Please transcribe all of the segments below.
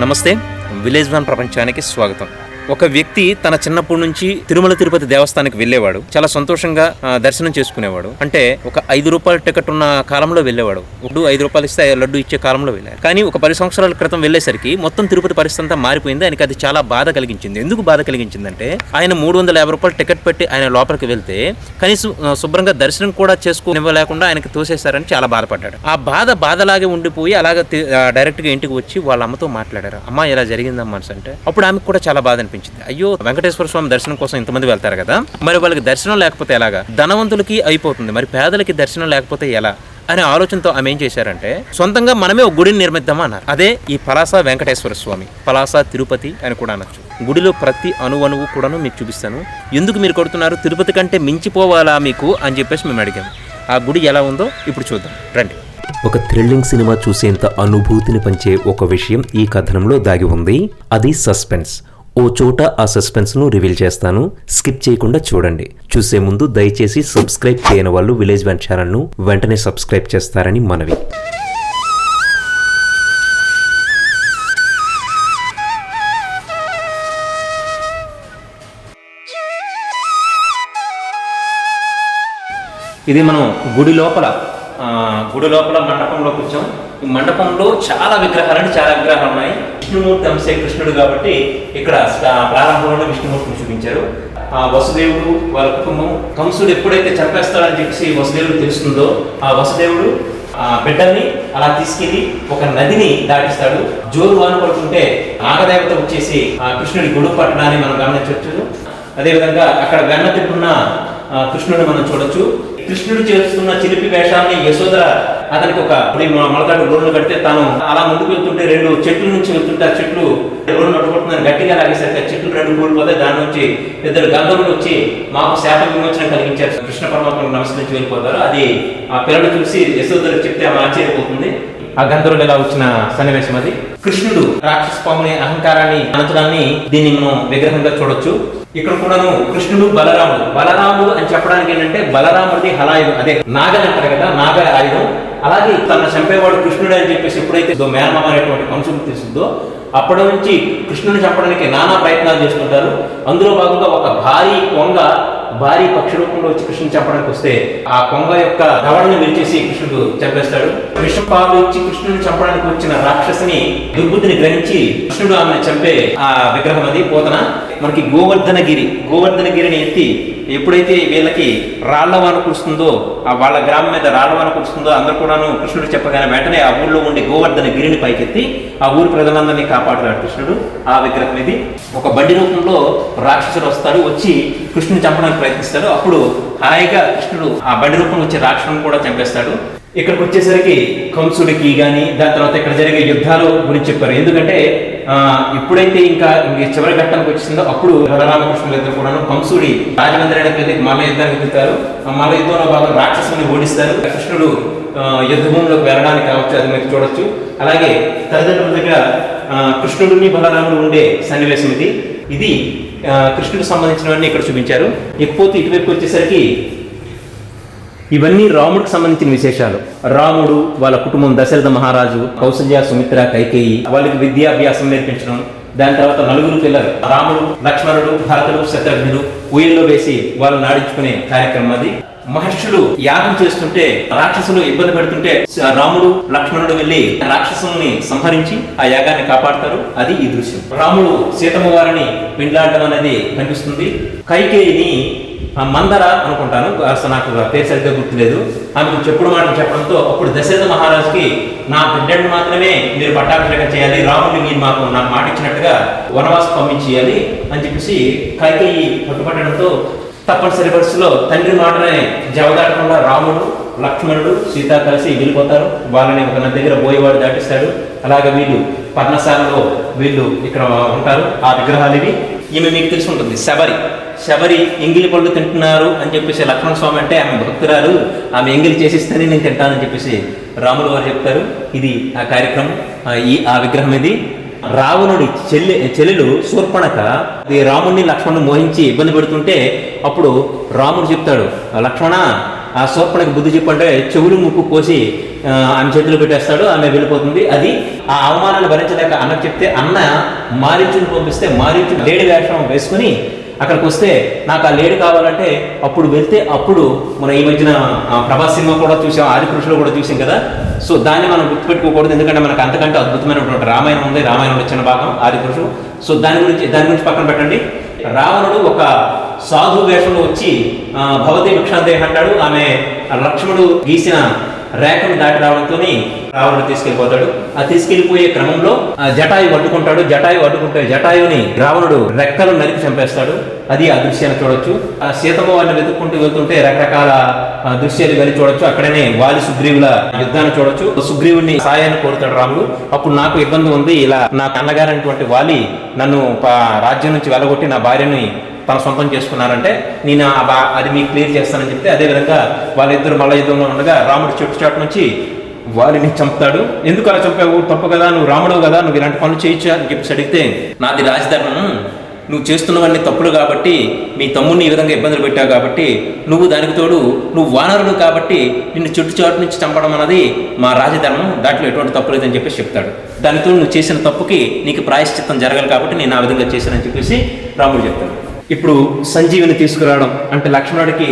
నమస్తే. Village one ప్రపంచానికి స్వాగతం. ఒక వ్యక్తి తన చిన్నప్పటి నుంచి తిరుమల తిరుపతి దేవస్థానానికి వెళ్ళేవాడు. చాలా సంతోషంగా దర్శనం చేసుకునేవాడు. అంటే ఒక ఐదు రూపాయల టికెట్ ఉన్న కాలంలో వెళ్ళేవాడు. ఇప్పుడు ఐదు రూపాయలు ఇస్తే లడ్డు ఇచ్చే కాలంలో వెళ్ళాడు. కానీ ఒక పది సంవత్సరాల క్రితం వెళ్ళేసరికి మొత్తం తిరుపతి పరిస్థితి అంతా మారిపోయింది. ఆయనకి అది చాలా బాధ కలిగించింది. ఎందుకు బాధ కలిగించిందంటే ఆయన మూడు వందల యాభై రూపాయలు టికెట్ పెట్టి ఆయన లోపలికి వెళ్తే కనీసం శుభ్రంగా దర్శనం కూడా చేసుకోనివ్వలేకుండా ఆయనకి తోసేశారని చాలా బాధపడ్డాడు. ఆ బాధ బాధలాగే ఉండిపోయి అలాగే డైరెక్ట్గా ఇంటికి వచ్చి వాళ్ళ అమ్మతో మాట్లాడారు. అమ్మ ఇలా జరిగిందమ్మా అంటే అప్పుడు ఆమెకు కూడా చాలా బాధ అనిపించింది. అయ్యో వెంకటేశ్వర స్వామి దర్శనం కోసం ఇంతమంది వెళ్తారు కదా. మరి వాళ్ళకి దర్శనం లేకపోతే ఎలాగా? ధనవంతులకి అయిపోతుంది. మరి పేదలకి దర్శనం లేకపోతే ఎలా? అనే ఆలోచనతో ఆమె ఏం చేశారంటే సొంతంగా మనమే ఒక గుడిని నిర్మిద్దామా? అన్నారు. అదే ఈ పలాస వెంకటేశ్వర స్వామి పలాస తిరుపతి అని కూడా అనొచ్చు. గుడిలో ప్రతి అణువణువు కూడాను మీకు చూపిస్తాను. ఎందుకు మీరు కొడుతున్నారు? తిరుపతి కంటే మించిపోవాలా మీకు? అని చెప్పేసి మేము అడిగాము ఆ గుడి ఎలా ఉందో ఇప్పుడు చూద్దాం. రండి. ఒక థ్రిల్లింగ్ సినిమా చూసేంత అనుభూతిని పంచే ఒక విషయం ఈ కథనంలో దాగి ఉంది. అది సస్పెన్స్. ఓ చోట ఆ సస్పెన్స్ను రివీల్ చేస్తాను. స్కిప్ చేయకుండా చూడండి. చూసే ముందు దయచేసి సబ్స్క్రైబ్ చేయని వాళ్ళు విలేజ్ వన్ ఛానల్ను వెంటనే సబ్స్క్రైబ్ చేస్తారని మనవి. ఇది మనం గుడి లోపల గుడి లోపల మండపంలో కూర్చోం. ఈ మండపంలో చాలా విగ్రహాలు చాలా విగ్రహాలు ఉన్నాయి. విష్ణుమూర్తి అంశే కృష్ణుడు కాబట్టి ఇక్కడ ప్రారంభంలో విష్ణుమూర్తిని చూపించారు. ఆ వసుదేవుడు వాళ్ళ కుటుంబం కంసుడు ఎప్పుడైతే చంపేస్తాడని చెప్పేసి వసుదేవుడు తెలుస్తుందో ఆ వసుదేవుడు ఆ బిడ్డల్ని అలా తీసుకెళ్ళి ఒక నదిని దాటిస్తాడు. జోరు వాన పడుతుంటే నాగదేవత వచ్చేసి ఆ కృష్ణుడి గుడి పట్టడాన్ని మనం గమనించవచ్చు. అదేవిధంగా అక్కడ వెన్న తిప్పున్న కృష్ణుడిని మనం చూడొచ్చు. కృష్ణుడు చేస్తున్న చిలిపి వేషాన్ని యశోద అతనికి ఒక ఇప్పుడు మొలకాడు రోడ్లు కడితే తాను అలా ముందుకు వెళ్తుంటే రెండు చెట్ల నుంచి వెళ్తుంటే ఆ చెట్లు రోడ్డు పట్టుకుంటుందని గట్టిగా లాగేసరికి ఆ చెట్లు రెండు కూలిపోతే దాని నుంచి ఇద్దరు గంధర్వులు వచ్చి మాకు శాప విమోచన కలిగించారు. కృష్ణ పరమాత్మను నమస్కరించి వెళ్ళిపోతారు. అది ఆ పిల్లలు చూసి యశోదరికి చెప్తే ఆమె ఆశ్చర్యపోతుంది. ఆ గంధర్వులు ఎలా వచ్చిన సన్నివేశం అది? కృష్ణుడు రాక్షస పాముని అహంకారాన్ని అనంతరాన్ని దీన్ని మనం విగ్రహంగా చూడొచ్చు. ఇక్కడ కూడాను కృష్ణుడు బలరాముడు. బలరాముడు అని చెప్పడానికి ఏంటంటే బలరాముడి హలాయుధం అదే నాగని అంటారు కదా నాగ ఆయుధం. అలాగే తన చంపేవాడు కృష్ణుడు అని చెప్పేసి ఎప్పుడైతే ఇదో మేనమామ అనేటువంటి కంసుడు తెలుస్తుందో అప్పటి నుంచి కృష్ణుని చంపడానికి నానా ప్రయత్నాలు చేస్తుంటారు. అందులో భాగంగా ఒక భారీ కొంగ భారీ పక్షి రూపంలో వచ్చి కృష్ణుని చంపడానికి వస్తే ఆ కొంగ యొక్క దవడని విరిచేసి కృష్ణుడు చంపేస్తాడు. విషపాలు ఇచ్చి కృష్ణుని చంపడానికి వచ్చిన రాక్షసిని దుర్బుద్ధిని గ్రహించి కృష్ణుడు ఆమెను చంపే ఆ విగ్రహం అది. పోతన మనకి గోవర్ధనగిరి గోవర్ధనగిరిని ఎత్తి ఎప్పుడైతే వీళ్ళకి రాళ్ళవాన కురుస్తుందో ఆ వాళ్ళ గ్రామం మీద రాళ్ళవాన కురుస్తుందో అందరూ కూడాను కృష్ణుడు చెప్పగానే వెంటనే ఆ ఊళ్ళో ఉండే గోవర్ధన గిరిని పైకెత్తి ఆ ఊరి ప్రజలందరినీ కాపాడుతాడు కృష్ణుడు. ఆ విగ్రహం ఇది. ఒక బండి రూపంలో రాక్షసుడు వస్తాడు వచ్చి కృష్ణుని చంపడానికి ప్రయత్నిస్తాడు అప్పుడు హాయిగా కృష్ణుడు ఆ బండి రూపంలో వచ్చే రాక్షసుని కూడా చంపేస్తాడు. ఇక్కడికి వచ్చేసరికి కంసుడికి కానీ దాని తర్వాత ఇక్కడ జరిగే యుద్ధాలు గురించి చెప్పారు. ఎందుకంటే ఎప్పుడైతే ఇంకా ఇంక చివరి ఘట్టానికి వచ్చిందో అప్పుడు బలరామకృష్ణులు ఇద్దరు కూడా కంసుడి రాజమందిరానికి వెళ్ళి మల్ల యుద్ధానికి వెళ్తారు. ఆ మల్ల యుద్ధంలో భాగం రాక్షసుని ఓడిస్తారు. కృష్ణుడు యుద్ధభూమిలోకి వెళ్ళడానికి కావచ్చు అది మీరు చూడొచ్చు. అలాగే తల్లిదండ్రుల దగ్గర కృష్ణుడిని బలరాముడు ఉండే సన్నివేశం ఇది. ఇది కృష్ణుడికి సంబంధించినవన్నీ ఇక్కడ చూపించారు. ఇకపోతే ఇటువైపు వచ్చేసరికి ఇవన్నీ రాముడికి సంబంధించిన విశేషాలు. రాముడు వాళ్ళ కుటుంబం దశరథ మహారాజు కౌసల్య సుమిత్ర కైకేయి వాళ్ళకి విద్యాభ్యాసం నేర్పించడం. దాని తర్వాత నలుగురు పిల్లలు రాముడు లక్ష్మణుడు భరతుడు శత్రుఘ్నుడు ఊయల్లో వేసి వాళ్ళు నాడించుకునే కార్యక్రమం అది. మహర్షులు యాగం చేస్తుంటే రాక్షసులు ఇబ్బంది పెడుతుంటే రాముడు లక్ష్మణుడు వెళ్ళి రాక్షసుల్ని సంహరించి ఆ యాగాన్ని కాపాడతారు. అది ఈ దృశ్యం. రాముడు సీతమ్మ వారిని పిండ్లాడడం అనేది కనిపిస్తుంది. కైకేయిని మందర అనుకుంటాను. అసలు నాకు పేరు సరిగ్గా గుర్తులేదు. ఆమెకు చెప్పుడు మాటలు చెప్పడంతో అప్పుడు దశరథ మహారాజుకి నా బిడ్డను మాత్రమే మీరు పట్టాభిషేకం చేయాలి. రాముడిని మీరు మాకు నాకు మాట ఇచ్చినట్టుగా వనవాసం పంపించేయాలి అని చెప్పేసి కైకేయి పట్టుబట్టడంతో తప్పనిసరి పరిస్థితిలో తండ్రి మాటనే జవదాటకుండా రాముడు లక్ష్మణుడు సీత కలిసి వెళ్ళిపోతారు. వాళ్ళని ఒక నది దగ్గర బోయవాడు దాటిస్తాడు. అలాగే వీళ్ళు పర్ణశాలలో వీళ్ళు ఇక్కడ ఉంటారు. ఆ విగ్రహాలు ఇవి. ఈమె మీకు తెలిసి ఉంటుంది. శబరి. శబరి ఎంగిలి పళ్ళు తింటున్నారు అని చెప్పేసి లక్ష్మణ స్వామి అంటే ఆమె భక్తురాలు ఆమె ఎంగిలి చేసిస్తేనే నేను తింటానని చెప్పేసి రాములు వారు చెప్తారు. ఇది ఆ కార్యక్రమం. ఈ ఆ విగ్రహం ఇది. రావణుడి చెల్లె చెల్లెలు శూర్పణక ఈ రాముడిని లక్ష్మణుని మోహించి ఇబ్బంది పెడుతుంటే అప్పుడు రాముడు చెప్తాడు లక్ష్మణ ఆ శూర్పణకి బుద్ధి చెప్పంటే చెవులు ముక్కు కోసి ఆమె చేతులు పెట్టేస్తాడు ఆమె వెళ్ళిపోతుంది. అది ఆ అవమానాన్ని భరించలేక అన్నకు చెప్తే అన్న మారించుని పంపిస్తే మారించు. లేడి వేషం వేసుకుని అక్కడికి వస్తే నాకు ఆ లేడు కావాలంటే అప్పుడు వెళ్తే అప్పుడు మన ఈ మధ్యన ప్రభాస్ సినిమా కూడా చూసాం ఆదిపురుషులు కూడా చూసాం కదా. సో దాన్ని మనం గుర్తుపెట్టుకోకూడదు ఎందుకంటే మనకు అంతకంటే అద్భుతమైనటువంటి రామాయణం ఉంది రామాయణంలో చిన్న భాగం ఆదిపురుషుడు సో దాని గురించి దాని గురించి పక్కన పెట్టండి. రావణుడు ఒక సాధు వేషంలో వచ్చి భవతి వృక్షాదేహి అంటాడు. ఆమె లక్ష్మణుడు గీసిన రేఖను దాటి రావడంతో రావణుడు తీసుకెళ్ళిపోతాడు ఆ తీసుకెళ్ళిపోయే క్రమంలో జటాయు అడ్డుకుంటాడు జటాయు అడ్డుకుంటే జటాయుని రావణుడు రెక్కలు నరికి చంపేస్తాడు. అది ఆ దృశ్యాన్ని చూడొచ్చు. ఆ సీతమ్మ వారిని వెతుక్కుంటూ వెళ్తుంటే రకరకాల దృశ్యాలు వెళ్ళి చూడొచ్చు. అక్కడనే వాలి సుగ్రీవుల యుద్ధాన్ని చూడొచ్చు. సుగ్రీవుని సాయాన్ని కోరుతాడు రాముడు. అప్పుడు నాకు ఇబ్బంది ఉంది. ఇలా నా అన్నగారైనటువంటి వాలి నన్ను రాజ్యం నుంచి వెళ్ళగొట్టి నా భార్యని తన సొంతం చేసుకున్నారంటే నేను అది మీకు క్లియర్ చేస్తానని చెప్తే అదే విధంగా వాళ్ళిద్దరు మల్ల యుద్ధంలో ఉండగా రాముడు చెట్టు చాటు నుంచి వారిని చంపుతాడు. ఎందుకు అలా చంపావు? తప్పు కదా నువ్వు రాముడు కదా నువ్వు ఇలాంటి పనులు చేయొచ్చా? అని చెప్పేసి అడిగితే నాది రాజధర్మం. నువ్వు చేస్తున్నవన్నీ తప్పులు కాబట్టి మీ తమ్ముడిని ఈ విధంగా ఇబ్బందులు పెట్టావు కాబట్టి నువ్వు దానికి తోడు నువ్వు వానరుడు కాబట్టి నిన్ను చుట్టు చాటు నుంచి చంపడం అన్నది మా రాజధర్మం. దాంట్లో ఎటువంటి తప్పు లేదని చెప్పేసి చెప్తాడు. దానితో నువ్వు చేసిన తప్పుకి నీకు ప్రాయశ్చిత్తం జరగాలి కాబట్టి నేను ఆ విధంగా చేశానని చెప్పేసి రాముడు చెప్తాడు. ఇప్పుడు సంజీవిని తీసుకురావడం అంటే లక్ష్మణుడికి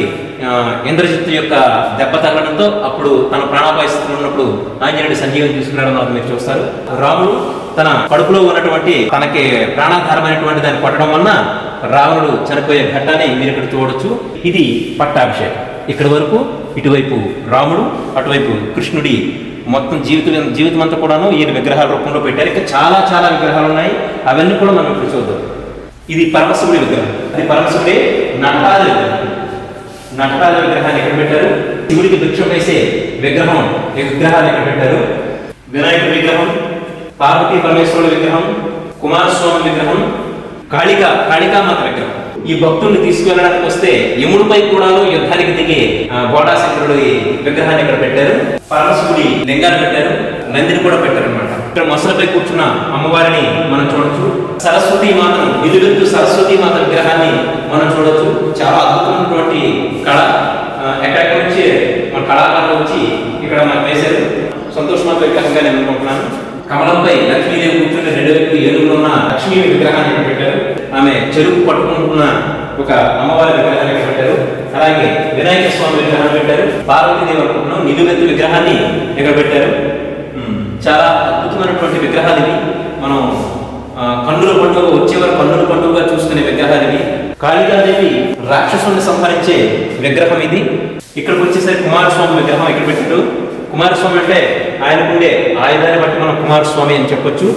ఇంద్రజిత్తు యొక్క దెబ్బ తగలడంతో అప్పుడు తన ప్రాణాపాయ స్థితిలో ఉన్నప్పుడు ఆంజనేయుడు సంజీవిని తీసుకురావడం అది మీరు చూస్తారు. రాముడు తన కడుపులో ఉన్నటువంటి తనకి ప్రాణాధారమైనటువంటి దాన్ని కొట్టడం వలన రావణుడు చనిపోయే ఘట్టాన్ని మీరు ఇక్కడ చూడొచ్చు. ఇది పట్టాభిషేకం. ఇక్కడి వరకు ఇటువైపు రాముడు అటువైపు కృష్ణుడి మొత్తం జీవితం జీవితం అంతా కూడాను ఈయన విగ్రహాల రూపంలో పెట్టారు. ఇంకా చాలా చాలా విగ్రహాలు ఉన్నాయి. అవన్నీ కూడా మనం ఇప్పుడు చూద్దాం. ఇది పరమశివుడి విగ్రహం. అది పరమశివుడే నటరాజు విగ్రహం. నటరాజు విగ్రహాన్ని ఎక్కడ పెట్టారు? శివుడికి భిక్షం వేసే విగ్రహం. ఈ విగ్రహాన్ని ఎక్కడ పెట్టారు? వినాయకుడి విగ్రహం పార్వతీ పరమేశ్వరుడు విగ్రహం కుమారస్వామి విగ్రహం కాళిక కాళికామాత విగ్రహం. ఈ భక్తుల్ని తీసుకువెళ్ళడానికి వస్తే యముడిపై కూడా యుద్ధానికి దిగే ఆ, బోడాశంకరుడి విగ్రహాన్ని ఇక్కడ పెట్టారు? పరమశివుడి లింగాన్ని పెట్టారు. నందిని కూడా పెట్టారు అనమాట ఇక్కడ మసలపై కూర్చున్న అమ్మవారిని మనం చూడొచ్చు. సరస్వతి మాతను నిలువెత్తు సరస్వతి మాత విగ్రహాన్ని మనం చూడొచ్చు. చాలా అద్భుతమైనటువంటి కళ. ఎక్కడెక్కడ నుంచి? మన కళాకారులు వచ్చి ఇక్కడ మనం వేశారు. సంతోషమాత విగ్రహంగా నేను అనుకుంటున్నాను. కమలంపై లక్ష్మీదేవి కూర్చుని రెండు వైపు ఏనుగులు ఉన్న లక్ష్మీ విగ్రహాన్ని పెట్టారు. ఆమె చెరుకు పట్టుకుంటున్న ఒక అమ్మవారి విగ్రహాన్ని పెట్టారు. అలాగే వినాయక స్వామి విగ్రహాన్ని పెట్టారు. పార్వతీదేవి అనుకుంటున్నాం నిలువెత్తు విగ్రహాన్ని ఇక్కడ పెట్టారు. చాలా అద్భుతమైనటువంటి విగ్రహాలు ఇవి మనం ఆ, కన్నుల పండుగ వచ్చేవారు కన్నుల పండుగగా చూసుకునే విగ్రహాలు ఇవి కాళికాదేవి రాక్షసుని సంహరించే విగ్రహం ఇది. ఇక్కడికి వచ్చేసరికి కుమారస్వామి విగ్రహం ఇక్కడ పెట్టారు. కుమారస్వామి అంటే ఆయనకుండే ఆయుధాన్ని బట్టి మనం కుమారస్వామి అని చెప్పొచ్చు.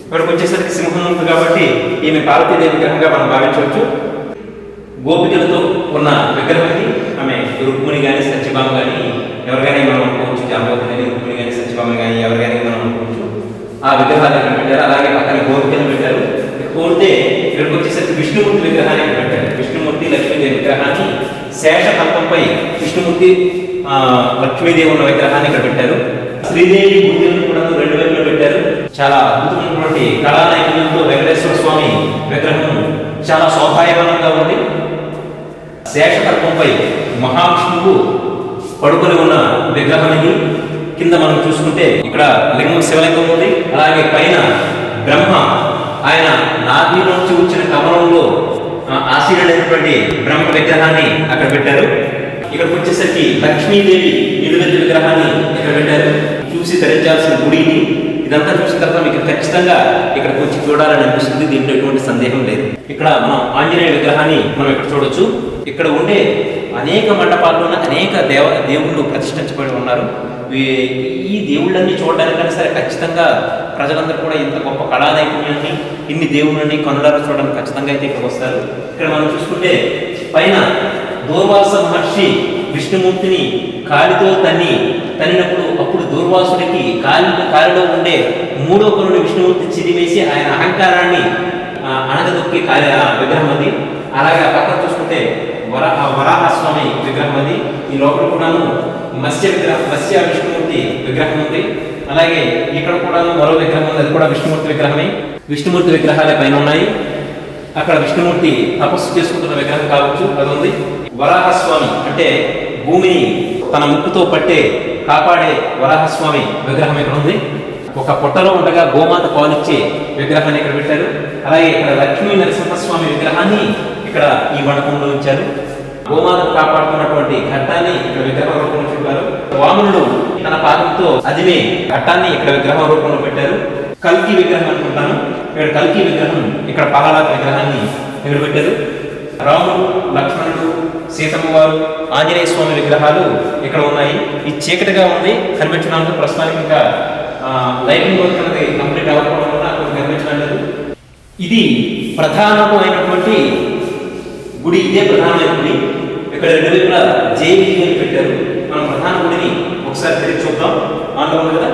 ఇక్కడికి వచ్చేసరికి సింహం ఉంది కాబట్టి ఈమె పార్వతీదేవి విగ్రహంగా మనం భావించవచ్చు. గోపికలతో ఉన్న విగ్రహం ఇది. ఆమె రుక్మిణి కానీ సత్యభామ కానీ ఎవరికైనా మనం అనుకోవచ్చు జాంబవతి రుక్మిణి కానీ సత్యభామ కానీ ఎవరికైనా ఆ విగ్రహాలు ఇక్కడ పెట్టారు. అలాగే పక్కన గోపికలు పెట్టారు. పోతే ఇక్కడికి వచ్చేసరికి విష్ణుమూర్తి విగ్రహాన్ని ఇక్కడ పెట్టారు. విష్ణుమూర్తి లక్ష్మీదేవి విగ్రహాన్ని శేషకల్పంపై విష్ణుమూర్తి ఆ, లక్ష్మీదేవి ఉన్న విగ్రహాన్ని ఇక్కడ పెట్టారు. శ్రీదేవి మూర్తులను కూడా రెండు వైపులు పెట్టారు. చాలా అద్భుతమైనటువంటి కళానైపుణ్యంతో వెంకటేశ్వర స్వామి విగ్రహం చాలా శోభాయమానంగా ఉంది. శేషకల్పంపై మహావిష్ణువు పడుకొని ఉన్న విగ్రహం ఇది. కింద మనం చూసుకుంటే ఇక్కడ లింగం శివలింగం ఉంది. అలాగే పైన బ్రహ్మ ఆయన నాభి నుంచి వచ్చిన కమలంలో ఆశీర్వడైనటువంటి బ్రహ్మ విగ్రహాన్ని అక్కడ పెట్టారు. ఇక్కడికి వచ్చేసరికి లక్ష్మీదేవి నిలువెత్తి విగ్రహాన్ని ఇక్కడ పెట్టారు. చూసి ధరించాల్సిన గుడిని ఇదంతా చూసిన తర్వాత మీకు ఖచ్చితంగా ఇక్కడికి వచ్చి చూడాలని అనిపిస్తుంది. దీంట్లో ఎటువంటి సందేహం లేదు. ఇక్కడ మనం ఆంజనేయ విగ్రహాన్ని మనం ఇక్కడ చూడొచ్చు. ఇక్కడ ఉండే అనేక మండపాల్లోనే అనేక దేవ దేవుళ్ళు ప్రతిష్ఠించబడి ఉన్నారు. ఈ దేవుళ్ళన్నీ చూడడానికైనా సరే ఖచ్చితంగా ప్రజలందరూ కూడా ఇంత గొప్ప కళా నైపుణ్యాన్ని ఇన్ని దేవుళ్ళని కనులారా చూడడానికి ఖచ్చితంగా అయితే ఇక్కడికి వస్తారు. ఇక్కడ మనం చూసుకుంటే పైన దూర్వాస మహర్షి విష్ణుమూర్తిని కాలితో తన్ని తన్నినప్పుడు అప్పుడు దూర్వాసుడికి కాలి కాలిలో ఉండే మూడో కనుడు విష్ణుమూర్తి చిరివేసి ఆయన అహంకారాన్ని ఆ, అణగదొక్కి కాలి విగ్రహం అది. అలాగే పక్కన చూసుకుంటే వరాహ వరాహస్వామి విగ్రహం అది. ఈ లోపల కూడాను మత్స్య విగ్రహం మత్స్య విష్ణుమూర్తి విగ్రహం ఉంది. అలాగే ఇక్కడ కూడా మరో విగ్రహం ఉంది. అది కూడా విష్ణుమూర్తి విగ్రహమే. విష్ణుమూర్తి విగ్రహాలే పైన ఉన్నాయి. అక్కడ విష్ణుమూర్తి తపస్సు చేసుకుంటున్న విగ్రహం కావచ్చు. అది ఉంది. వరాహస్వామి అంటే భూమిని తన ముక్కుతో పట్టే కాపాడే వరాహస్వామి విగ్రహం ఇక్కడ ఉంది. ఒక పొట్టలో ఉండగా గోమాత పాలిచ్చే విగ్రహాన్ని ఇక్కడ పెట్టారు. అలాగే ఇక్కడ లక్ష్మీ నరసింహస్వామి విగ్రహాన్ని ఇక్కడ ఈ మండపంలో ఉంచారు. గోమాతను కాపాడుతున్నటువంటి ఘట్టాన్ని ఇక్కడ విగ్రహ రూపంలో చూపారు. వామనుడు తన పాదంతో అదిమే ఘట్టాన్ని ఇక్కడ విగ్రహ రూపంలో పెట్టారు. కల్కి విగ్రహం అనుకుంటాను. ఇక్కడ కల్కి విగ్రహం ఇక్కడ పాలాల విగ్రహాన్ని ఇక్కడ పెట్టారు. రాముడు లక్ష్మణుడు సీతమ్మ వారు ఆంజనేయ స్వామి విగ్రహాలు ఇక్కడ ఉన్నాయి. ఈ చీకటిగా ఉంది కనిపించడానికి ప్రస్తుతానికి ఇంకా లైటింగ్ వర్క్ అనేది కంప్లీట్ అవ్వకపోవడం వల్ల అక్కడ కనిపించడం లేదు. ఇది ప్రధానమైనటువంటి గుడి ఇదే ప్రధానమైన గుడి. ఇక్కడ రెండు వైపులా జేబీ అని పెట్టారు. మనం ప్రధాన గుడిని ఒకసారి తిరిగి చూద్దాం. ఆన్లో ఉంది కదా?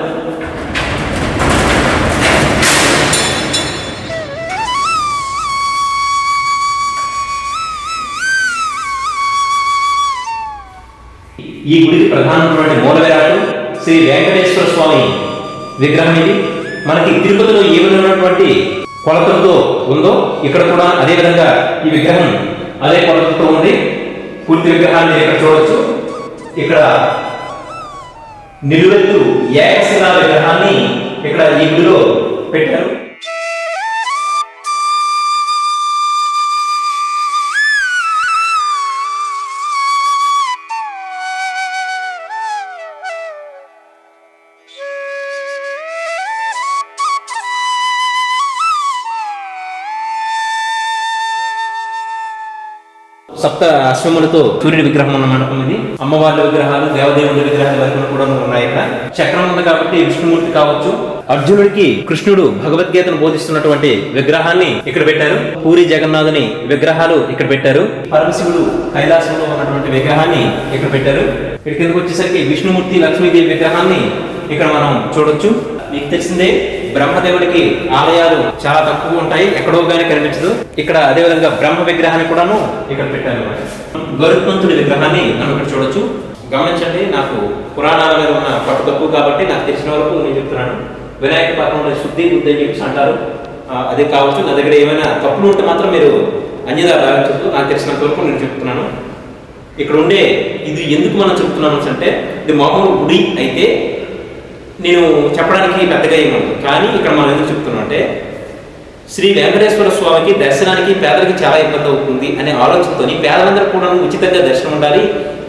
ఈ గుడికి ప్రధానమైనటువంటి మూల విరాటు శ్రీ వెంకటేశ్వర స్వామి విగ్రహం ఇది. మనకి తిరుపతిలో ఏ విధమైనటువంటి కొలతలతో ఉందో ఇక్కడ కూడా అదే విధంగా ఈ విగ్రహం అదే కొలతలతో ఉంది. పూర్తి విగ్రహాన్ని ఇక్కడ చూడొచ్చు. ఇక్కడ నిలువెత్తు ఏకశిలా విగ్రహాన్ని ఇక్కడ ఈ గుడిలో పెట్టారు. అశ్వములతో సూర్యుడి విగ్రహం ఉన్న మండపం ఇది అమ్మవార్ల విగ్రహాలు దేవదేవుడి విగ్రహాలు వరకు కూడా ఉన్నాయి ఇక్కడ. చక్రం ఉంది కాబట్టి విష్ణుమూర్తి కావచ్చు. అర్జునుడికి కృష్ణుడు భగవద్గీతను బోధిస్తున్నటువంటి విగ్రహాన్ని ఇక్కడ పెట్టారు. పూరి జగన్నాథుని విగ్రహాలు ఇక్కడ పెట్టారు. పరమశివుడు కైలాసంలో ఉన్నటువంటి విగ్రహాన్ని ఇక్కడ పెట్టారు. ఇక్కడ కిందకు వచ్చేసరికి విష్ణుమూర్తి లక్ష్మీదేవి విగ్రహాన్ని ఇక్కడ మనం చూడొచ్చు. మీకు తెలిసిందే బ్రహ్మదేవుడికి ఆలయాలు చాలా తక్కువ ఉంటాయి. ఎక్కడో గానీ కనిపించదు. ఇక్కడ అదేవిధంగా బ్రహ్మ విగ్రహాన్ని కూడాను ఇక్కడ పెట్టారు. గరుత్మంతుడి విగ్రహాన్ని మనం ఇక్కడ చూడొచ్చు. గమనించండి నాకు పురాణాల మీద ఉన్న పట్టు తక్కువ కాబట్టి నాకు తెలిసిన వరకు నేను చెప్తున్నాను. వినాయక పాత్రంలో శుద్ధి బుద్ధి అని అంటారు. అది కావచ్చు నా దగ్గర ఏమైనా తప్పులు ఉంటే మాత్రం మీరు అన్యదా భావించద్దు నాకు తెలిసినంత వరకు నేను చెప్తున్నాను. ఇక్కడ ఉండే ఇది ఎందుకు మనం చెప్తున్నాము అంటే ఇది మామూలు గుడి అయితే నేను చెప్పడానికి పెద్దగా ఏమవుతుంది కానీ ఇక్కడ మనం ఎందుకు చెప్తున్నాం అంటే శ్రీ వెంకటేశ్వర స్వామికి దర్శనానికి పేదలకి చాలా ఇబ్బంది అవుతుంది అనే ఆలోచనతో పేదలందరూ కూడా ఉచితంగా దర్శనం ఉండాలి.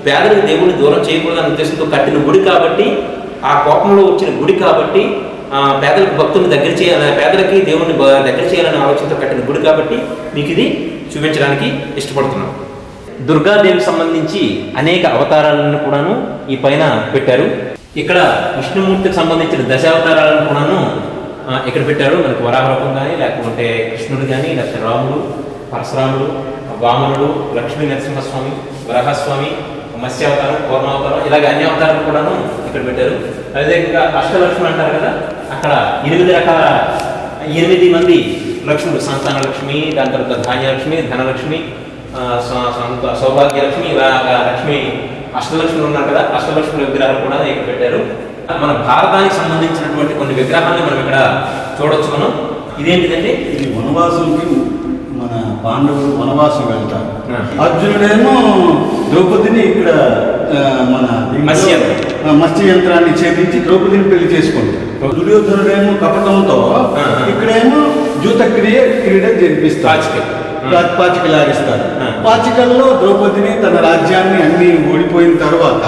పేదలకు దేవుడిని దూరం చేయకూడదనే ఉద్దేశంతో కట్టిన గుడి కాబట్టి ఆ కోపంలో వచ్చిన గుడి కాబట్టి ఆ, పేదలకు భక్తుని దగ్గర చేయాలని పేదలకి దేవుడిని దగ్గర చేయాలనే ఆలోచనతో కట్టిన గుడి కాబట్టి మీకు ఇది చూపించడానికి ఇష్టపడుతున్నాం. దుర్గాదేవికి సంబంధించి అనేక అవతారాలను కూడాను ఈ పైన పెట్టారు. ఇక్కడ విష్ణుమూర్తికి సంబంధించిన దశావతారాలను కూడాను ఇక్కడ పెట్టారు. మనకు వరాహరూపం కానీ లేకపోతే కృష్ణుడు కానీ లేకపోతే రాముడు పరశురాముడు వామనుడు లక్ష్మీ నరసింహస్వామి వరాహస్వామి మత్స్యావతారం కూర్మావతారం ఇలాగ అన్ని అవతారాలు కూడాను ఇక్కడ పెట్టారు. అదేవిధంగా అష్టలక్ష్మి అంటారు కదా అక్కడ ఎనిమిది రకాల ఎనిమిది మంది లక్ష్ముడు సంతాన లక్ష్మి దాని తర్వాత ధాన్యలక్ష్మి ధనలక్ష్మి సౌభాగ్యలక్ష్మి ఇలా లక్ష్మి అష్టలక్ష్ములు ఉన్నారు కదా అష్టలక్ష్మి విగ్రహాలు కూడా ఇక్కడ పెట్టారు. మన భారతానికి సంబంధించినటువంటి కొన్ని విగ్రహాలను మనం ఇక్కడ చూడొచ్చు మనం ఇదేంటిదంటే ఇది వనవాసులకి మన పాండవులు వనవాసం వెళ్తారు. అర్జునుడేమో ద్రౌపదిని ఇక్కడ మన మత్స్య యంత్రాన్ని చేపించి ద్రౌపదిని పెళ్ళి చేసుకుంటారు. దుర్యోధనుడేమో కపటంతో. ఇక్కడేమో జూతక్రియ క్రీడ జరిపిస్తారు. పాచిక. లాగిస్తారు. పాచికల్లో ద్రౌపదిని తన రాజ్యాన్ని అన్ని ఓడిపోయిన తర్వాత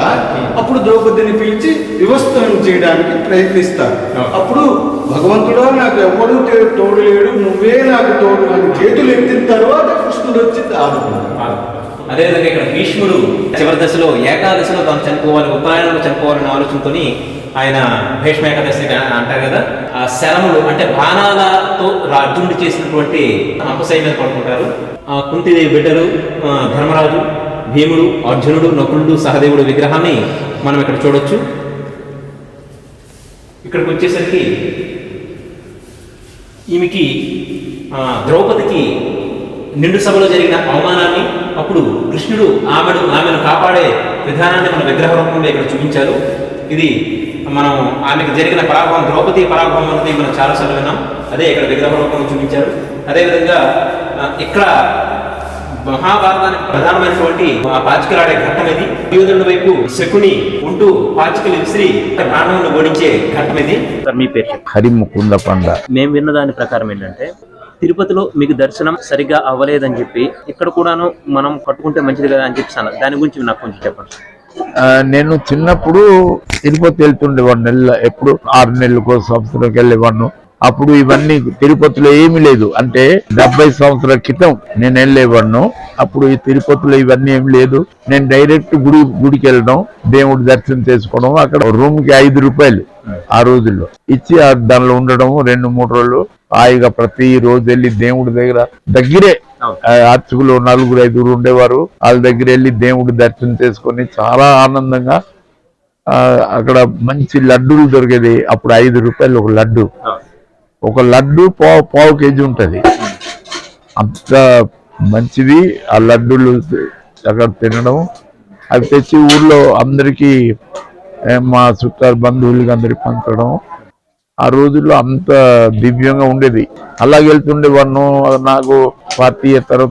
అప్పుడు ద్రౌపదిని పిలిచి వివస్థం చేయడానికి ప్రయత్నిస్తారు. అప్పుడు భగవంతుడా నాకు ఎవడు తోడు లేడు నువ్వే నాకు తోడు అని చేతులు ఎత్తిన తర్వాత కృష్ణుడు వచ్చి ఆదుకున్నాడు అదేవిధంగా ఇక్కడ భీష్ముడు చివరి దశలో ఏకాదశిలో తాను చనిపోవాలి ఉత్తరాయణంలో చనిపోవాలనే ఆలోచనతోని ఆయన భీష్మ ఏకాదశి అని అంటారు కదా ఆ శరములు అంటే బాణాలతో రా- అర్జునుడు చేసినటువంటి అంపశయ మీద పడుకుంటారు. ఆ కుంతిదేవి బిడ్డలు ధర్మరాజు భీముడు అర్జునుడు నకులుడు సహదేవుడు విగ్రహాన్ని మనం ఇక్కడ చూడొచ్చు. ఇక్కడికి వచ్చేసరికి ఈమెకి ద్రౌపదికి నిండు సభలో జరిగిన అవమానాన్ని అప్పుడు కృష్ణుడు ఆమెను ఆమెను కాపాడే విధానాన్ని మన విగ్రహ రూపంలో ఇక్కడ చూపించారు. ఇది మనం ఆమెకు జరిగిన పరాభవం ద్రౌపది పరాభవం అనేది మనం చాలాసార్లు విన్నాం. అదే ఇక్కడ విగ్రహ రూపంలో చూపించారు. అదేవిధంగా ఇక్కడ మహాభారతానికి ప్రధానమైనటువంటి ఆ పాచికలాడే ఘట్టం ఇది యోధుడి వైపు శకుని ఉంటూ పాచికలు విసిరి ప్రాణములను ఓడించే ఘట్టం ఇది మీ పేరు. హరిముకుంద పండ. మేము విన్న దాని ప్రకారం ఏంటంటే తిరుపతిలో మీకు దర్శనం సరిగ్గా అవ్వలేదని చెప్పి ఇక్కడ కూడాను మనం కట్టుకుంటే మంచిది కదా అని చెప్పి. దాని గురించి నాకు కొంచెం చెప్పండి నేను చిన్నప్పుడు తిరుపతి వెళ్తుండేవాడిని నెల ఎప్పుడు ఆరు నెలలకు సంవత్సరంకి వెళ్ళేవాడిను. అప్పుడు ఇవన్నీ తిరుపతిలో ఏమీ లేదు. అంటే డెబ్బై సంవత్సరాల క్రితం నేను వెళ్ళేవాడిను. అప్పుడు ఈ తిరుపతిలో ఇవన్నీ ఏమి లేదు. నేను డైరెక్ట్ గుడి గుడికి వెళ్ళడం దేవుడి దర్శనం చేసుకోవడం అక్కడ రూమ్కి ఐదు రూపాయలు ఆ రోజుల్లో. ఇచ్చి దానిలో ఉండడం రెండు మూడు రోజులు హాయిగా ప్రతి రోజు వెళ్ళి దేవుడి దగ్గర దగ్గరే అర్చకులు నలుగురు ఐదుగురు ఉండేవారు. వాళ్ళ దగ్గర వెళ్ళి దేవుడి దర్శనం చేసుకొని చాలా ఆనందంగా ఆ, అక్కడ మంచి లడ్డూలు దొరికేది. అప్పుడు ఐదు రూపాయలు ఒక లడ్డు. ఒక లడ్డు పావు పావు కేజీ ఉంటది. అంత మంచివి ఆ లడ్డూలు అక్కడ తినడం. అవి తెచ్చి ఊర్లో అందరికీ మా చుట్టాలు బంధువులకి అందరికి పంచడం. ఆ రోజుల్లో అంత దివ్యంగా ఉండేది. అలాగే వెళ్తుండేవాడిను. నాకు పార్టీ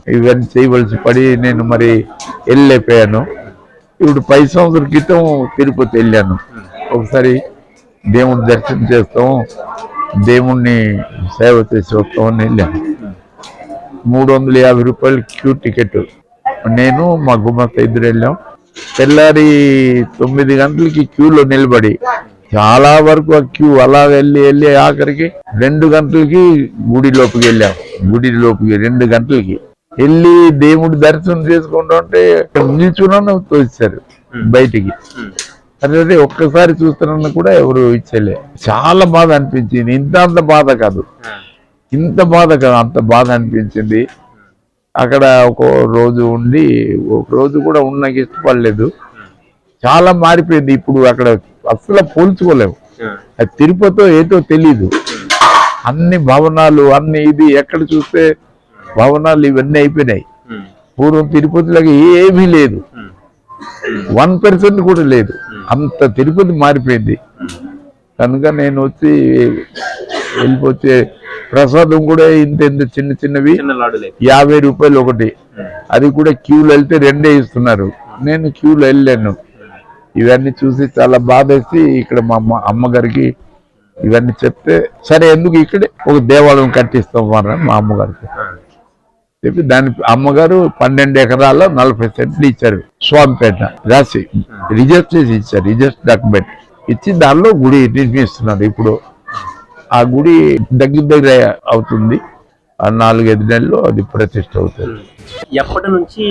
ఇవన్నీ చేయవలసి పడి నేను మరి వెళ్ళలేకపోయాను. ఇప్పుడు పది సంవత్సరాల క్రితం తిరుపతి వెళ్ళాను. ఒకసారి దేవుని దర్శనం చేస్తాం. దేవుణ్ణి సేవ చేసి వస్తామని వెళ్ళాను. మూడు వందల యాభై రూపాయలు క్యూ టికెట్. నేను మా గుమ్మత్త ఇద్దరు వెళ్ళాం. తెల్లారి తొమ్మిది గంటలకి క్యూలో నిలబడి చాలా వరకు ఆ క్యూ అలా వెళ్ళి వెళ్ళి ఆఖరికి రెండు గంటలకి గుడి లోపుకి వెళ్ళాం. గుడి లోపుకి రెండు గంటలకి. వెళ్ళి దేవుడి దర్శనం చేసుకుంటా ఉంటే నిల్చున్నాను తోస్తారు బయటికి. అదే ఒక్కసారి చూస్తున్నా కూడా ఎవరు ఇచ్చలే. చాలా బాధ అనిపించింది. ఇంత అంత బాధ కాదు. ఇంత బాధ కాదు. అంత బాధ అనిపించింది. అక్కడ ఒక రోజు ఉండి ఒక రోజు కూడా ఉన్నకి ఇష్టపడలేదు. చాలా మారిపోయింది ఇప్పుడు అక్కడ అసలు పోల్చుకోలేము. అది తిరుపతితో ఏదో తెలీదు. అన్ని భవనాలు అన్ని ఇది ఎక్కడ చూస్తే భవనాలు ఇవన్నీ అయిపోయినాయి. పూర్వం తిరుపతిలోకి ఏమీ లేదు. వన్ పర్సెంట్ కూడా లేదు. అంత తిరుపతి మారిపోయింది. కనుక నేను వచ్చి వెళ్ళిపోతే ప్రసాదం కూడా ఇంత ఇంత చిన్న చిన్నవి యాభై రూపాయలు ఒకటి. అది కూడా క్యూలో వెళ్తే రెండే ఇస్తున్నారు. నేను క్యూలో వెళ్ళాను ఇవన్నీ చూసి చాలా బాధేసి ఇక్కడ మా అమ్మ అమ్మగారికి ఇవన్నీ చెప్తే సరే ఎందుకు ఇక్కడే? ఒక దేవాలయం కట్టిస్తాం అన్నారు మా అమ్మగారికి. చెప్పి దాని అమ్మగారు పన్నెండు ఎకరాల నలభై సెంట్లు ఇచ్చారు. స్వామిపేట రాసి రిజిస్టర్ చేసి ఇచ్చారు రిజిస్టర్ డాక్యుమెంట్. ఇచ్చి దానిలో గుడి నిర్మిస్తున్నారు. ఇప్పుడు ఆ గుడి దగ్గర దగ్గర అవుతుంది. ఆ నాలుగైదు నెలల్లో అది ప్రతిష్ట అవుతుంది. ఎప్పటి నుంచి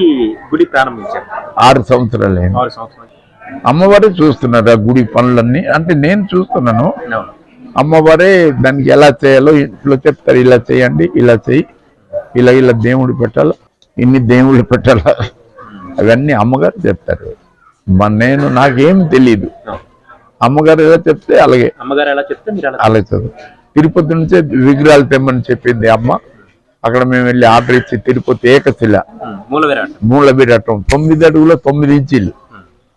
గుడి ప్రారంభించారు? ఆరు సంవత్సరాలు ఆరు సంవత్సరాలు. అమ్మవారే చూస్తున్నారు ఆ గుడి పనులన్నీ. అంటే నేను చూస్తున్నాను. అమ్మవారే దానికి ఎలా చేయాలో ఇంట్లో చెప్తారు ఇలా చేయండి ఇలా చేయి ఇలా ఇలా దేవుడు పెట్టాలా ఇన్ని దేవుళ్ళు పెట్టాలా. అవన్నీ అమ్మగారు చెప్తారు. నేను నాకేం తెలియదు అమ్మగారు ఎలా చెప్తే అలాగే. అమ్మగారు ఎలా చెప్తే అలాగే చదువు తిరుపతి నుంచే విగ్రహాలు తెమ్మని చెప్పింది అమ్మ. అక్కడ మేము వెళ్ళి ఆర్డర్ ఇచ్చి తిరుపతి ఏకశిల మూల విరాటం తొమ్మిది అడుగుల తొమ్మిది ఇంచీలు.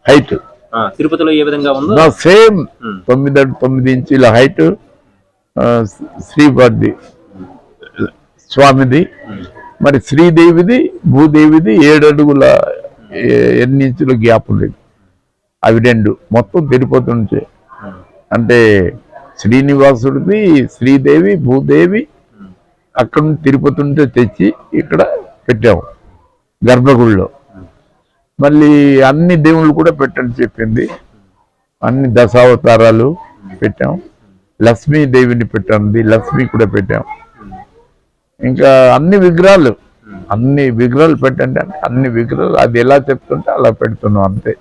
హైట్. తిరుపతిలో ఏ విధంగా ఉందో? సేమ్. తొమ్మిది తొమ్మిది ఇంచీల హైట్ శ్రీవారిది స్వామిది. మరి శ్రీదేవిది భూదేవిది ఏడు అడుగుల ఎన్ని ఇంచుల గ్యాప్ ఉండేది? అవి రెండు. మొత్తం తిరుపతి నుంచే. అంటే శ్రీనివాసుడిది శ్రీదేవి భూదేవి అక్కడ నుంచి తిరుపతి నుంచే తెచ్చి ఇక్కడ పెట్టాము. గర్భగుడిలో. మళ్ళీ అన్ని దేవుళ్ళు కూడా పెట్టని చెప్పింది. అన్ని దశావతారాలు పెట్టాం. లక్ష్మీ దేవిని పెట్టండి లక్ష్మి కూడా పెట్టాం. ఇంకా అన్ని విగ్రహాలు అన్ని విగ్రహాలు పెట్టండి అంటే అన్ని విగ్రహాలు అది ఎలా చెప్తుంటే అలా పెడుతున్నాం అంతే.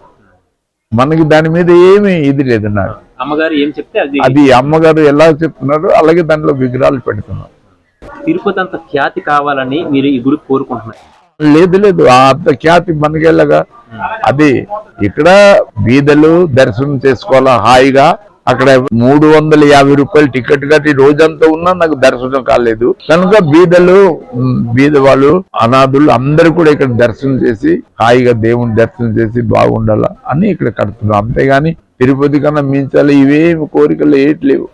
మనకి దాని మీద ఏమీ ఇది లేదు నాకు. అమ్మగారు ఏం చెప్తే అది. అది అమ్మగారు ఎలా చెప్తున్నారో అలాగే దాంట్లో విగ్రహాలు పెడుతున్నాం. తిరుపతి అంత ఖ్యాతి కావాలని మీరు ఈ గుడి కోరుకుంటున్నారు. లేదు లేదు. ఆ అంత ఖ్యాతి మనకెళ్ళగా అది ఇక్కడ బీదలు దర్శనం చేసుకోవాలా హాయిగా? అక్కడ మూడు వందల యాభై రూపాయలు టికెట్ కట్టి రోజంతా ఉన్నా నాకు దర్శనం కాలేదు. కనుక బీదలు బీద వాళ్ళు అనాథులు అందరూ కూడా ఇక్కడ దర్శనం చేసి హాయిగా దేవుని దర్శనం చేసి బాగుండాలా అని ఇక్కడ కడుతున్నాం. అంతేగాని తిరుపతి కన్నా మించాలి ఇవేమి కోరికలు ఏట్లేవు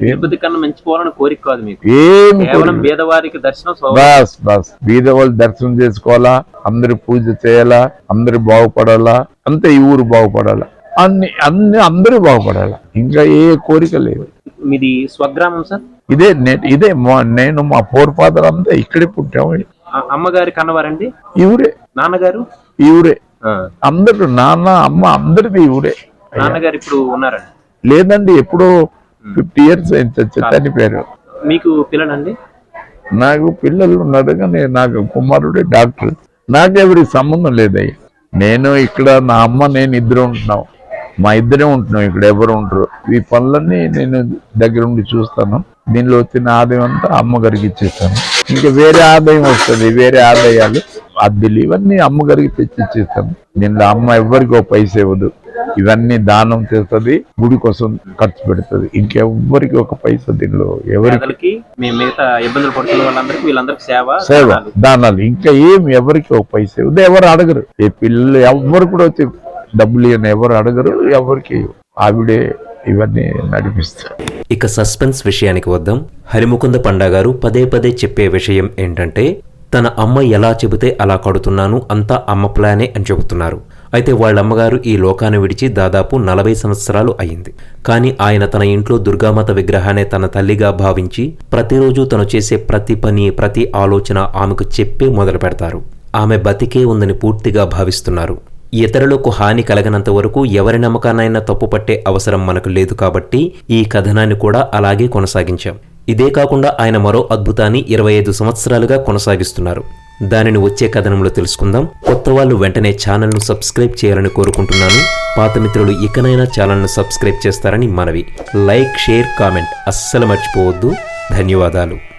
తిరుపతి కన్నా మంచిపోవాలని కోరిక కాదు మీకు. ఏమి కేవలం పేదవారికి దర్శనం బస్ బస్. బీద వాళ్ళు దర్శనం చేసుకోవాలా? అందరి పూజ చేయాలా? అందరు బాగుపడాలా? అంతే ఈ ఊరు బాగుపడాలా? అన్ని అన్ని అందరూ బాగుపడాలా? ఇంకా ఏ కోరిక లేదు. మీది స్వగ్రామం సార్? ఇదే ఇదే నేను మా పోర్ ఫాదర్ అంతా ఇక్కడే పుట్టాము. అమ్మగారి కన్నవారండి? ఊరే నాన్నగారు? ఆ, అందరూ నాన్న అమ్మ అందరిది ఊరే నాన్నగారు ఇప్పుడు ఉన్నారండి లేదండి ఎప్పుడో ఫిఫ్టీ ఇయర్స్ చనిపోయారు మీకు పిల్లలండి? నాకు పిల్లలు ఉన్నారు కానీ నాకు కుమారుడే డాక్టర్. నాకెవరి సంబంధం లేదయ్య. నేను ఇక్కడ నా అమ్మ నేను ఇద్దరు ఉంటున్నాం. మా ఇద్దరే ఉంటున్నాం ఇక్కడ ఎవరు ఉండరు. ఈ పనులన్నీ నేను దగ్గర ఉండి చూస్తాను. దీనిలో వచ్చిన ఆదాయం అంతా అమ్మగారికి ఇచ్చేస్తాను. ఇంకా వేరే ఆదాయం వస్తుంది వేరే ఆదాయాలు. అద్దెలు ఇవన్నీ అమ్మగారికి తెచ్చి ఇచ్చేస్తాను. దీనిలో అమ్మ ఎవ్వరికి ఒక పైసా ఇవ్వదు. ఇవన్నీ దానం చేస్తుంది గుడి కోసం ఖర్చు పెడుతుంది. ఇంకెవ్వరికి ఒక పైసా దీనిలో ఎవరికి? పేదలకి మేము మిగతా ఇబ్బందులు పడుతున్న వాళ్ళందరికీ వీళ్ళందరికీ సేవ సేవ దానాలు. ఇంకా ఏం ఎవరికి ఒక పైసా ఎవరు అడగరు. ఈ పిల్లలు ఎవ్వరు కూడా వచ్చి డబ్బులు ఇవ్వని ఎవరు అడగరు ఎవరికి ఆవిడే ఇవన్నీ నడిపిస్తారు. ఇక సస్పెన్స్ విషయానికి వద్దాం. హరిముకుంద పండా గారు పదే పదే చెప్పే విషయం ఏంటంటే తన అమ్మ ఎలా చెబితే అలా కడుతున్నాను అంతా అమ్మ ప్లానే అని చెబుతున్నారు. అయితే వాళ్ళ అమ్మగారు ఈ లోకాన్ని విడిచి దాదాపు నలభై సంవత్సరాలు అయింది. కానీ ఆయన తన ఇంట్లో దుర్గామాత విగ్రహాన్ని తన తల్లిగా భావించి ప్రతిరోజు తను చేసే ప్రతి పని ప్రతి ఆలోచన ఆమెకు చెప్పే మొదలు పెడతారు. ఆమె బతికే ఉందని పూర్తిగా భావిస్తున్నారు. ఇతరులకు హాని కలగనంత వరకు ఎవరి నమ్మకాన్నైనా తప్పుపట్టే అవసరం మనకు లేదు కాబట్టి ఈ కథనాన్ని కూడా అలాగే కొనసాగించాం. ఇదే కాకుండా ఆయన మరో అద్భుతాన్ని ఇరవై ఐదు సంవత్సరాలుగా కొనసాగిస్తున్నారు. దానిని వచ్చే కథనంలో తెలుసుకుందాం. కొత్త వాళ్ళు వెంటనే ఛానల్ను సబ్స్క్రైబ్ చేయాలని కోరుకుంటున్నాను. పాత మిత్రులు ఇకనైనా ఛానల్ను సబ్స్క్రైబ్ చేస్తారని మనవి. లైక్ షేర్ కామెంట్ అస్సలు మర్చిపోవద్దు. ధన్యవాదాలు.